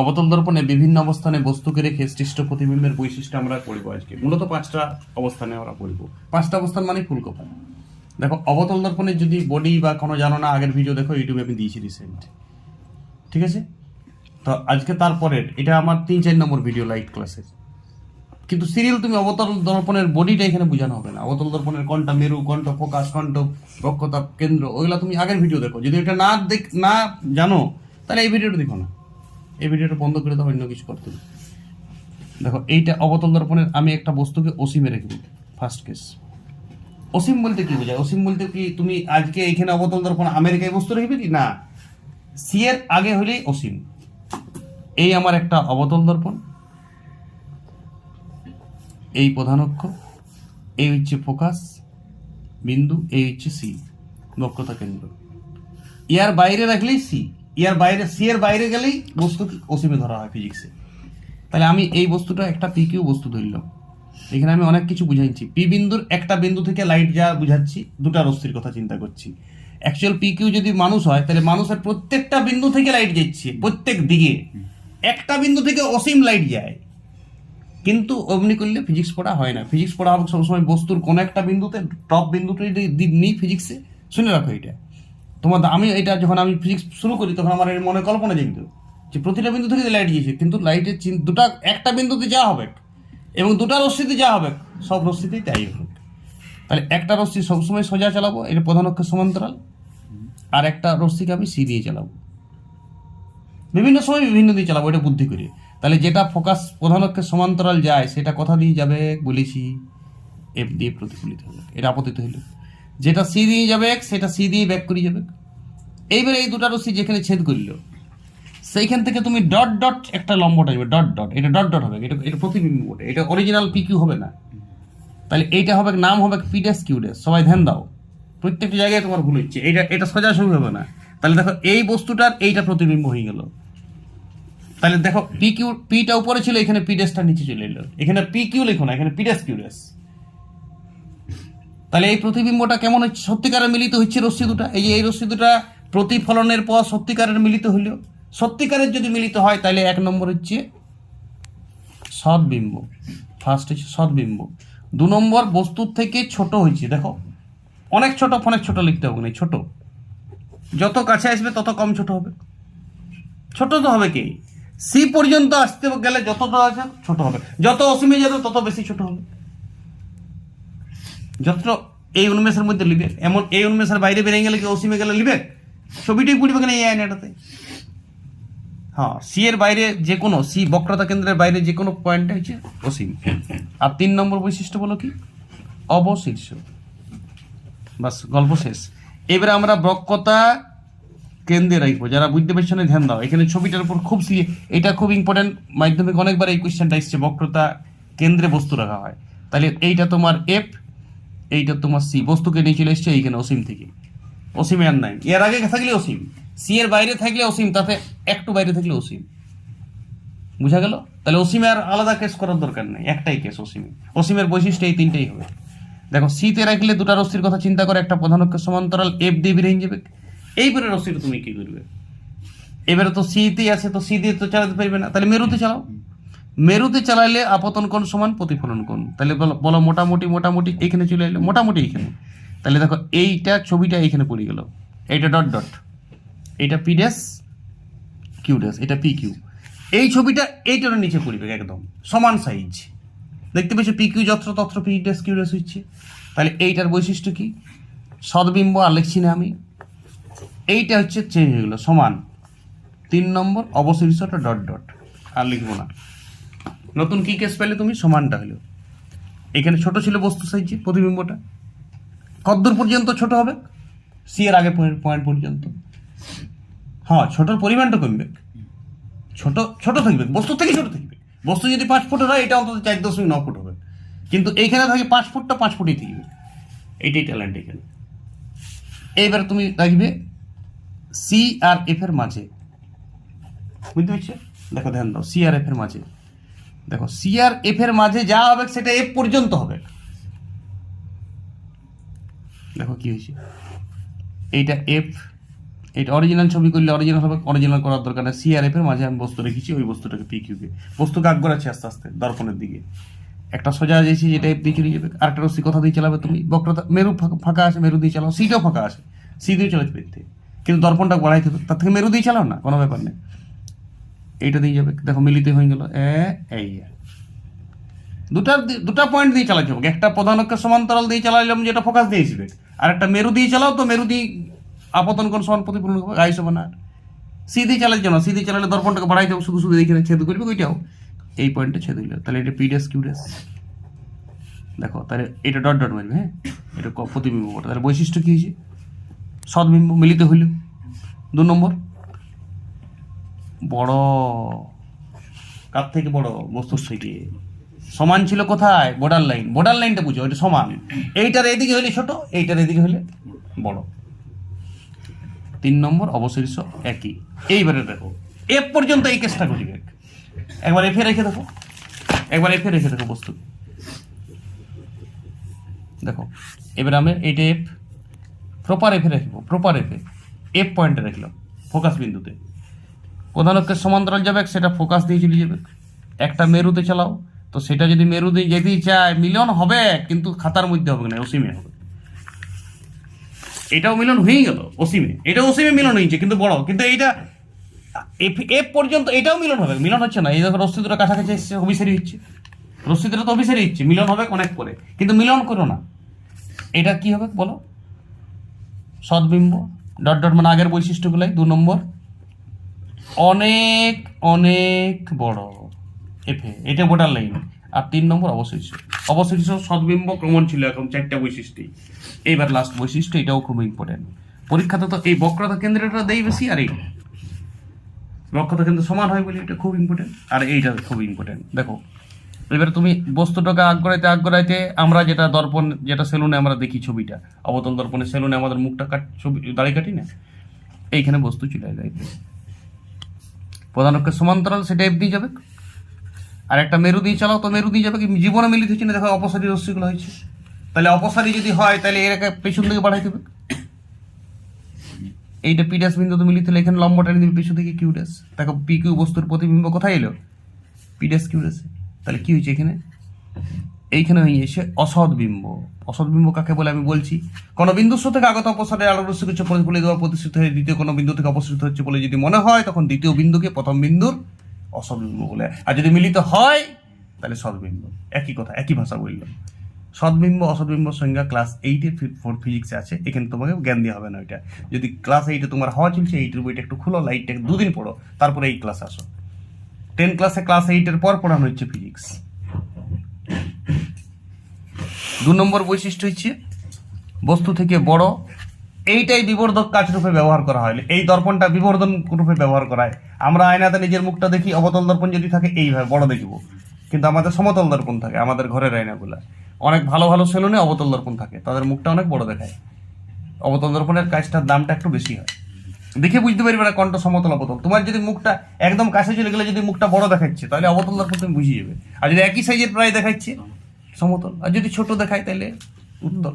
অবতল দর্পণে বিভিন্ন অবস্থানে বস্তুকে রেখে সৃষ্ট প্রতিবিম্বের বৈশিষ্ট্য আমরা পড়ব আজকে। মূলত পাঁচটা অবস্থানে আমরা পড়ব। পাঁচটা অবস্থান মানে ফুলকপা। দেখো অবতল দর্পণের যদি বডি বা কোনো জানো না, আগের ভিডিও দেখো ইউটিউবে আমি দিয়েছি রিসেন্ট ঠিক আছে? তো আজকে তারপরের এটা আমার তিন চার নম্বর ভিডিও লাইট ক্লাসের কিন্তু সিরিয়াল তুমি অবতল দর্পণের বডিটা এখানে বোঝানো হবে না। অবতল দর্পণের কোনটা মেরু, কোনটা ফোকাস, কোনটা বক্ষতা কেন্দ্র, ওইগুলো তুমি আগের ভিডিও দেখো। যদি এটা না দেখ, না জানো, তাহলে এই ভিডিওটা দেখো না। এই ভিডিওটা বন্ধ করে দাও, অন্য কিছু করতে দেখো, এইটা অবতল দর্পণের আমি একটা বস্তুকে অসীমে রেখে দিই ফার্স্ট কেস অসীম বলতে কি বোঝায়? অসীম বলতে কি তুমি আজকে এখানে অবতল দর্পণ আমেরিকায় বস্তু রাখবে কি না। সি এর আগে হলেই অসীম। এই আমার একটা অবতল দর্পণ। এই প্রধান অক্ষ, এই হচ্ছে ফোকাস বিন্দু, এই হচ্ছে সি বক্রতা কেন্দ্র। ইয়ার বাইরে রাখলেই সি ইয়ার বাইরে, সি এর বাইরে গেলেই বস্তু অসীমে ধরা হয় ফিজিক্সে তাহলে আমি এই বস্তুটা একটা পি কিউ বস্তু ধরলাম। এখানে আমি অনেক কিছু বুঝাইছি। পি বিন্দুর একটা বিন্দু থেকে লাইট যা বুঝাচ্ছি, দুটা রশ্মির কথা চিন্তা করছি। অ্যাকচুয়াল পি কিউ যদি মানুষ হয়, তাহলে মানুষের প্রত্যেকটা বিন্দু থেকে লাইট যাচ্ছে, প্রত্যেক দিকে। একটা বিন্দু থেকে অসীম লাইট যায়। কিন্তু অমনি করলে ফিজিক্স পড়া হয় না। ফিজিক্স পড়া সবসময় বস্তুর কোনো একটা বিন্দুতে টপ বিন্দুতে যদি নিই ফিজিক্সে শুনে রাখো এটা। তোমার আমি এটা যখন আমি ফিজিক্স শুরু করি, তখন আমার এর মনে কল্পনা জাগতো যে প্রতিটা বিন্দু থেকে লাইট গিয়েছে, কিন্তু লাইটের দুটা, একটা বিন্দুতে যা হবে, এবং দুটা রশ্মিতে যা হবে, সব রশ্মিতেই তাই হবে। তাহলে একটা রশ্মি সবসময় সোজা চালাবো, এটা প্রধান অক্ষের সমান্তরাল, আর একটা রশ্মিকে আমি সি দিয়ে চালাবো। বিভিন্ন সময় বিভিন্ন দিয়ে চালাবো, এটা বুদ্ধি করে। তাহলে যেটা ফোকাস প্রধান অক্ষের সমান্তরাল যায়, সেটা কথা দিয়ে যাবে বলেছি এফ দিয়ে প্রতিফলিত হবে এটা আপতিত হইল যেটা সি দিয়ে যাবে সেটা সি দিয়ে ব্যাক করে যাবে। এইবারে এই দুটা রশ্মি যেখানে ছেদ করল, সেইখান থেকে তুমি ডট ডট একটা লম্ব টাইবে ডট ডট এটা ডট ডট হবে, এটা এটা প্রতিবিম্ব বটে, এটা অরিজিনাল পি কিউ হবে না। তাহলে এইটা হবে, নাম হবে পিডেস কিউডেস সবাই ধ্যান দাও। প্রত্যেকটা জায়গায় তোমার ভুল হচ্ছে এটা এটা সোজাসুজি হবে না। তাহলে দেখো, এই বস্তুটার এইটা প্রতিবিম্ব হয়ে গেল। তাহলে দেখো পি কিউ পিটা উপরে ছিল, এখানে পিডেসটা নিচে চলে এলো। এখানে পি কিউ লেখো না, এখানে পিডেস কিউডেস তাহলে এই প্রতিবিম্বটা কেমন হচ্ছে? সত্যিকারের মিলিত হচ্ছে রশ্মি দুটা? এই যে এই রশ্মি দুটা প্রতিফলনের পর সত্যিকারের মিলিত হইল। সত্যিকারের যদি মিলিত হয়, তাহলে এক নম্বর হচ্ছে সদ্বিম্ব। ফার্স্ট হচ্ছে সদ্বিম্ব। দু নম্বর বস্তুর থেকে ছোট হয়েছে। দেখো, অনেক ছোট অনেক ছোট লিখতে হবে না, ছোট। যত কাছে আসবে, তত কম ছোট হবে। ছোট তো হবে কি? সি পর্যন্ত আসতে গেলে যতটা আছে, ছোট হবে। যত অসীমে যাবে, তত বেশি ছোট হবে। যত এই উন্মেষের মধ্যে লিবে, এমন এই উন্মেষের বাইরে বেরিয়ে গেলে কি অসীমে গেলে লিবে? ছবিটাই পড়বে কেন এই আয়নাটাতে হ্যাঁ সি এর বাইরে যে কোনো সি বক্রতা কেন্দ্রের বাইরে যে কোনো পয়েন্ট হচ্ছে অসীম। আর তিন নম্বর বৈশিষ্ট্য বলো কি? অবশীর্ষ। বাস, গল্প শেষ। এবারে আমরা বক্রতা কেন্দ্রে রাখব। যারা বুঝতে পারছ না, ধ্যান দাও। এখানে ছবিটার উপর খুব সি এটা খুব ইম্পর্টেন্ট মাধ্যমিক, অনেকবার এই কোয়েশ্চেনটা এসছে, বক্রতা কেন্দ্রে বস্তু রাখা হয়। তাহলে এইটা তোমার এফ এইটা তোমার সি বস্তুকে নিয়ে চলে এসছে এইখানে অসীম থেকে। অসীমে আর নাই। এর আগে থাকলে অসীম। সি এর বাইরে থাকলে অসীম, তাতে একটু বাইরে থাকলে অসীম। বুঝা গেল? তাহলে অসীমে আর আলাদা কেস করার দরকার নেই। একটাই কেস অসীমে। অসীমের বৈশিষ্ট্য এই তিনটেই হবে। দেখো সিতে রাখলে দুটা রশ্মির কথা চিন্তা করে, একটা প্রধান অক্ষের সমান্তরাল এফ দিয়ে বেরিয়ে যাবে। এইবারে রশ্মিটা তুমি কি করবে? এবারে তো সিতেই আছে, তো সি দিয়ে তো চালাতে পারবে না। তাহলে মেরুতে চালাও। মেরুতে চালাইলে আপতন কোণ সমান, প্রতিফলন কোণ। তাহলে বলো মোটামুটি মোটামুটি, এখানে চলে এলো, মোটামুটি এখানে। তাহলে দেখো, এইটা ছবিটা এইখানে পড়ে গেল। এইটা ডট ডট এটা পি ড্যাশ কিউ ড্যাশ এটা পি কিউ এই ছবিটা এইটার নিচে পড়বে একদম, সমান সাইজ দেখতে পেয়েছ পি কিউ যত্র তত্র পি ড্যাশ কিউ ড্যাশ হচ্ছে। তাহলে এইটার বৈশিষ্ট্য কি? সদ্বিম্ব আর লিখছি না আমি। এইটা হচ্ছে চেঞ্জ হয়ে গেলো, সমান। তিন নম্বর অবশিষ্টটা ডট ডট আর লিখব না। নতুন কি কেস পেলে তুমি? সমানটা হলো। এখানে ছোট ছিল বস্তু সাইজে প্রতিবিম্বটা। কতদূর পর্যন্ত ছোট হবে। সি এর আগে পয়েন্ট পর্যন্ত। হ্যাঁ ছোটর পরিমাণটা কমবে। ছোট ছোট থাকবে। বস্তু থেকে ছোট থাকবে। বস্তু যদি পাঁচ ফুট হয়, এটা অন্তত চার দশমিক ন ফুট হবে। কিন্তু এইখানে থাকে পাঁচ ফুটটা পাঁচ ফুটই থাকবে। এইটাই ট্যালেন্ট এখানে। এইবার তুমি রাখবে সি আর এফ এর মাঝে। বুঝতে পারছ? দেখো, ধ্যান দাও। সি আর এফ এর মাঝে। দেখো সি আর এফ এর মাঝে যা হবে সেটা এফ পর্যন্ত হবে। দেখো কি হয়েছে। এইটা এফ এটা অরিজিনাল ছবি করলে অরিজিনাল হবে অরিজিনাল করার দরকার নেই। সিআরএফ এর মাঝে আমি বস্তু রেখেছি, ওই বস্তুটাকে পিকিউকে বস্তু কাক করাচ্ছি আস্তে আস্তে, দর্পণের দিকে। একটা সোজা যাইছি যেটা এফ দিয়ে চলে যাবে, আরেকটা রশ্মি কথা দিয়ে চালাবে তুমি? বক্রতা, মেরু ফাঁকা- আছে, মেরু দিয়ে চালাও। সিটাও ফাঁকা আছে সি দিয়ে চলে পেতে কিন্তু দর্পণটা বাড়াইতে তার থেকে মেরু দিয়ে চালাও না, কোনো ব্যাপার নেই। এইটা দিয়ে যাবে। দেখো, মিলিত হয়ে গেল। এ, এই। দুটা দুটা পয়েন্ট দিয়ে চালাতে হবে। একটা প্রধান অক্ষের সমান্তরাল দিয়ে চালাইলাম, যেটা ফোকাস দিয়ে আসবে আর একটা মেরু দিয়ে চালাও তো, মেরু দিয়ে আপতন কোন সমান প্রতিফলন হবে আইস হবে না সি দিয়ে চালাতে না সি দিয়ে চালালে দর্পণটাকে বাড়াইতে হবে শুধু শুধু এইখানে ছেদ করবে ওইটাও এই পয়েন্টে ছেদ হইল তাহলে এটা পিডেস কিউডেস দেখো, তাহলে এটা ডট ডট মারবে হ্যাঁ? এটা প্রতিবিম্ব তাহলে বৈশিষ্ট্য কি হয়েছে? সদ্বিম্ব মিলিত হইল দু নম্বর। বড়, কার থেকে বড়? বস্তুর থেকে। সমান ছিল কোথায়? বর্ডার লাইন বর্ডার লাইনটা বুঝো ওইটা সমান। এইটার এদিকে হইলে ছোট, এইটার এদিকে হইলে বড়। তিন নম্বর অবশীর্ষ একই। এইবারে দেখো এফ পর্যন্ত এই কেসটা ঘটিবে একবার এফে রেখে দেখো। একবার এফে রেখে দেখো বস্তু। দেখো, এবার আমি এইটা এফ প্রপার এফে রাখব প্রপার এফে এফ পয়েন্টে রাখলাম ফোকাস বিন্দুতে। প্রধান অক্ষের সমান্তরাল যাবে, সেটা ফোকাস দিয়ে চলে যাবে। একটা মেরুতে চালাও, তো সেটা যদি মেরুতে যেতেই চায়, মিলন হবে, কিন্তু খাতার মধ্যে হবে না, অসীমে হবে। এটাও মিলন হয়েই গেল, অসীমে। এটা অসীমে মিলন হয়েছে, কিন্তু বড়, কিন্তু এইটা এফ পর্যন্ত এটাও মিলন হবে, মিলন হচ্ছে না। এই দেখো, রশ্মি কাছাকাছি এসছে অভিসারী হচ্ছে। রশ্মি তো অভিসারী হচ্ছে, মিলন হবে অনেক পরে। কিন্তু মিলন করো না। এটা কি হবে, বলো? সদ্বিম্ব, ডট ডট মানে আগের বৈশিষ্ট্যগুলাই, দু নম্বর। অনেক অনেক বড়। এফে এটা বোর্ডার লাইন আর তিন নম্বর অবশিষ্ট অবশিষ্ট সদ্বিম্ব ক্রমণ ছিল এখন চারটা বৈশিষ্ট্য এইবার লাস্ট বৈশিষ্ট্য, এটাও খুব ইম্পর্টেন্ট পরীক্ষাতে তো এই বক্রতা কেন্দ্রটা দেই বেশি আর এই। বক্রতা কেন্দ্র সমান হয় বলে এটা খুব ইম্পর্টেন্ট আর এইটা খুব ইম্পর্টেন্ট দেখো, এবার তুমি বস্তুটাকে আগ করাইতে আমরা যেটা দর্পণ, যেটা সেলুনে আমরা দেখি ছবিটা, অবতল দর্পণে সেলুনে আমাদের মুখটা কাট ছবি, দাড়ি কাটি না? এইখানে বস্তু চলে যায়। প্রধান অক্ষের সমান্তরাল, সেটা এফ দিয়ে যাবে। আর একটা মেরু দিয়ে চালাও, তো মেরু দিয়ে যাবে কি? জীবনে মিলিত হচ্ছে না দেখো, অপসারী রশ্মিগুলো হয়েছে। তাহলে অপসারী যদি হয়, তাহলে এর একটা পেছন দিকে বাড়াই দেবে। এইটা পিডাস বিন্দুতে মিলিত হলে এখানে লম্ব টেনে দিবে, পেছন থেকে কিউডাস দেখো পি কিউ বস্তুর প্রতিবিম্ব কোথায় এলো? পিডাস কিউডাসে তাহলে কি হয়েছে এখানে? এইখানে হয়ে গেছে অসৎ বিম্ব। অসৎ বিম্ব কাকে বলে আমি বলছি? কোনো বিন্দুস্ব থেকে আগত অপসারের আলোর রশ্মি কিছু প্রতিফলিত দেওয়া প্রতিষ্ঠিত হয়ে দ্বিতীয় কোনো বিন্দু থেকে অপসৃত হচ্ছে বলে যদি মনে হয়, তখন দ্বিতীয় বিন্দুকে প্রথম বিন্দুর অসৎ বিম্ব বলে। আর যদি মিলিত হয়, তাহলে সদ্বিম্ব একই কথা, একই ভাষা বললাম। সদ্বিম্ব অসদ্বিম্ব সংজ্ঞা ক্লাস এইটের ফোর ফিজিক্সে আছে। এখানে তোমাকে জ্ঞান দেওয়া হবে না ওইটা যদি ক্লাস এইটে তোমার হওয়া চলছে এইটের বইটা একটু খুলো লাইটটা দুদিন পড়ো, তারপরে এই ক্লাস আসো। টেন ক্লাসে ক্লাস এইটের পর পড়ানো হচ্ছে ফিজিক্স দু নম্বর বৈশিষ্ট্য হচ্ছে, বস্তু থেকে বড়, এইটাই বিবর্ধক কাজ রূপে ব্যবহার করা হয়। এই দর্পণটা বিবর্ধন রূপে ব্যবহার করা হয়। আমরা আয়নাতে নিজের মুখটা দেখি, অবতল দর্পণ যদি থাকে, এইভাবে বড় দেখব। কিন্তু আমাদের সমতল দর্পণ থাকে, আমাদের ঘরের আয়নাগুলা। অনেক ভালো ভালো সেলুনে অবতল দর্পণ থাকে, তাদের মুখটা অনেক বড় দেখায়। অবতল দর্পণের কাজটার দামটা একটু বেশি হয়। দেখে বুঝতে পারবে না কণ্ঠ সমতল অবতল। তোমার যদি মুখটা একদম কাছে চলে গেলে যদি মুখটা বড় দেখাচ্ছে, তাহলে অবতল দর্পণ তুমি বুঝে যাবে। আর যদি একই সাইজের প্রায় দেখাচ্ছে সমতল। আর যদি ছোট দেখায় তাহলে উত্তর।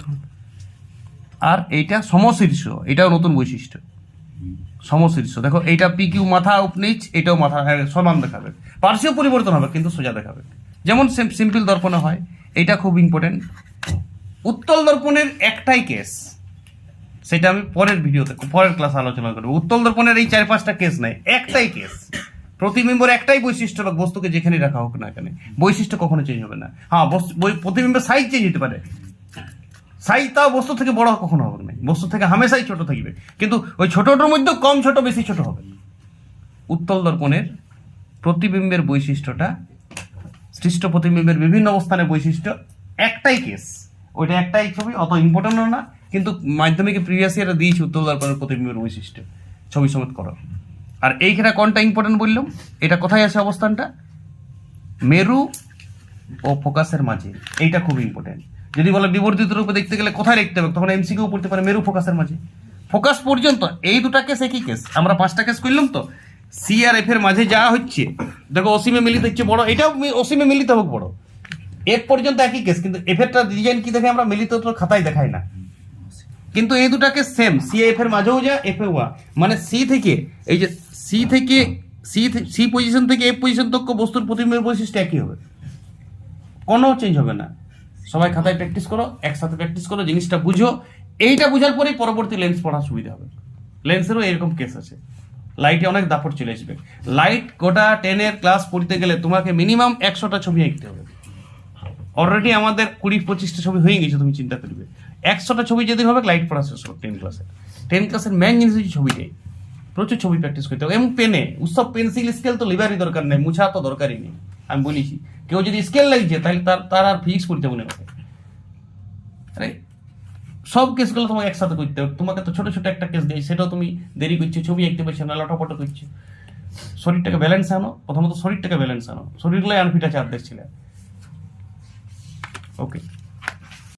আর এইটা সমশীর্ষ এটাও নতুন বৈশিষ্ট্য। সমশীর্ষ। দেখো এইটা পি কিউ মাথা উপনিচ এটাও মাথা হ্যাঁ, সমান দেখাবে। পার্শ্বীয় পরিবর্তন হবে কিন্তু সোজা দেখাবে। যেমন সিম্পল দর্পণে হয় এটা খুব ইম্পর্টেন্ট উত্তল দর্পণের একটাই কেস সেটা আমি পরের ভিডিওতে পরের ক্লাস আলোচনা করব। উত্তল দর্পণের এই চার পাঁচটা কেস নাই একটাই কেস প্রতিবিম্বর একটাই বৈশিষ্ট্য বা বস্তুকে যেখানে রাখা হোক না এখানে বৈশিষ্ট্য কখনো চেঞ্জ হবে না। হ্যাঁ প্রতিবিম্বের সাইজ চেঞ্জ হতে পারে। সাইজ তাও বস্তু থেকে বড় কখনো হবে না। বস্তু থেকে হামেশাই ছোট থাকবে। কিন্তু ওই ছোটটার মধ্যে কম ছোট, বেশি ছোট হবে। উত্তল দর্পণের প্রতিবিম্বের বৈশিষ্ট্যটা, সৃষ্ট প্রতিবিম্বের বিভিন্ন অবস্থানের বৈশিষ্ট্য, একটাই কেস ওইটা একটাই ছবি, অত ইম্পর্টেন্টও না। কিন্তু মাধ্যমিকে প্রিভিয়াস ইয়ারে দিয়েছি উত্তল দর্পণের প্রতিবিম্বের বৈশিষ্ট্য। ছবি সমেত করো। আর এইখানে কোনটা ইম্পর্টেন্ট বললাম? এটা কোথায় আছে অবস্থানটা? মেরু ও ফোকাসের মাঝে। এইটা খুব ইম্পর্টেন্ট যদি বলে বিবর্তিত রূপে দেখতে গেলে কোথায় লিখতে হবে, তখন এমসিকিউ পড়তে পারে মেরু ফোকাসের মাঝে। ফোকাস পর্যন্ত, এই দুটা কেস একই কেস আমরা পাঁচটা কেস করলাম তো। সি আর এফ এর মাঝে যা হচ্ছে, দেখো অসীমে মিলিত হচ্ছে বড়, এটাও অসীমে মিলিত হোক বড়। এফ পর্যন্ত একই কেস কিন্তু এফ এরটা ডিজাইন কি দেখে আমরা মিলিত তো খাতায় দেখাই না। কিন্তু এই দুটাকে সেম সি এফ এর মাঝেও যা এফ এ ওয়া মানে সি থেকে, এই যে সি থেকে, সি সি পজিশন থেকে এফ পজিশন তক বস্তুর প্রতিবিম্বের বৈশিষ্ট্য একই হবে। কোনো চেঞ্জ হবে না। সবাই খাতায় প্র্যাকটিস করো, একসাথে প্র্যাকটিস করো, জিনিসটা বুঝো। এইটা বুঝার পরেই পরবর্তী লেন্স পড়া সুবিধা হবে। লেন্সেরও এরকম কেস আছে। লাইটে অনেক দাপট চলে আসবে। লাইট গোটা টেনের ক্লাস পড়তে গেলে তোমাকে মিনিমাম একশোটা ছবি আঁকতে হবে। অলরেডি আমাদের কুড়ি পঁচিশটা ছবি হয়ে গেছে, তুমি চিন্তা করবে। একশোটা ছবি যদি হবে লাইট পড়া শেষ টেন ক্লাসে টেন ক্লাসের মেন জিনিস হচ্ছে ছবিটাই। প্রচুর ছবি প্র্যাকটিস করতে হবে। এবং পেনে উৎসব পেন্সিল স্কেল তো লিবারই দরকার নেই, মুছা তো দরকারই নেই। আমি বলেছি, কেউ যদি স্কেল লাগছে তাহলে তার তার আর ফিক্স করতে হবে আরে, সব কেসগুলো তোমাকে একসাথে করতে হবে। তোমাকে তো ছোট ছোট একটা কেস দেয় সেটাও তুমি দেরি করছ, ছবি আঁকতে পারছ না, লটাপটো করছ। শরীরটাকে ব্যালেন্স আনো, প্রথমত শরীরটাকে ব্যালেন্স আনো। শরীরগুলোই আনফিট আছে আর্ধেক ছিল। ওকে